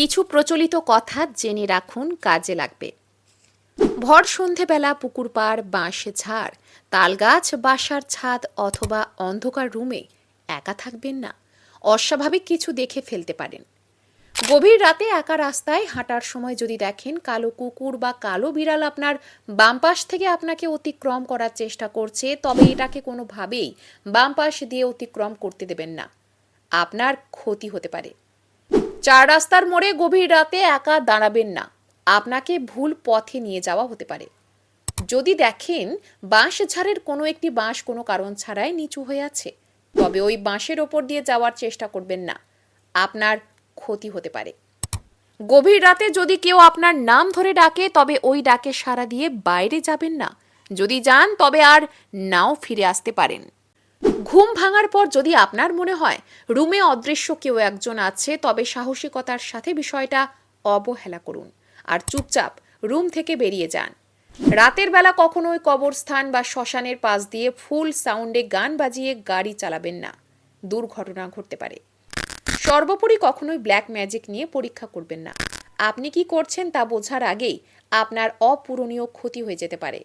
কিছু প্রচলিত কথা জেনে রাখুন, কাজে লাগবে। ভর সন্ধেবেলা পুকুর পাড়, বাঁশ ঝাড়, তালগাছ, বাসার ছাদ অথবা অন্ধকার রুমে একা থাকবেন না। অস্বাভাবিক কিছু দেখে ফেলতে পারেন। গভীর রাতে একা রাস্তায় হাঁটার সময় যদি দেখেন, কালো কুকুর বা কালো বিড়াল আপনার বাম পাশ থেকে আপনাকে অতিক্রম করার চেষ্টা করছে, তবে এটাকে কোনোভাবেই বাম পাশ দিয়ে অতিক্রম করতে দেবেন না। আপনার ক্ষতি হতে পারে। চার রাস্তার মোড়ে গভীর রাতে একা দাঁড়াবেন না। আপনাকে ভুল পথে নিয়ে যাওয়া হতে পারে। যদি দেখেন বাঁশ ঝাড়ের কোনো একটি বাঁশ কোনো কারণ ছাড়াই নিচু হয়ে আছে, তবে ওই বাঁশের ওপর দিয়ে যাওয়ার চেষ্টা করবেন না। আপনার ক্ষতি হতে পারে। গভীর রাতে যদি কেউ আপনার নাম ধরে ডাকে, তবে ওই ডাকে সাড়া দিয়ে বাইরে যাবেন না। যদি যান, তবে আর নাও ফিরে আসতে পারেন। ঘুম ভাঙার পর যদি আপনার মনে হয় রুমে অদৃশ্য কেউ একজন আছে, তবে সাহসিকতার সাথে বিষয়টা অবহেলা করুন আর চুপচাপ রুম থেকে বেরিয়ে যান। রাতের বেলা কখনোই কবরস্থান বা শ্মশানের পাশ দিয়ে ফুল সাউন্ডে গান বাজিয়ে গাড়ি চালাবেন না। দুর্ঘটনা ঘটতে পারে। সর্বোপরি কখনোই ব্ল্যাক ম্যাজিক নিয়ে পরীক্ষা করবেন না। আপনি কি করছেন তা বোঝার আগেই আপনার অপূরণীয় ক্ষতি হয়ে যেতে পারে।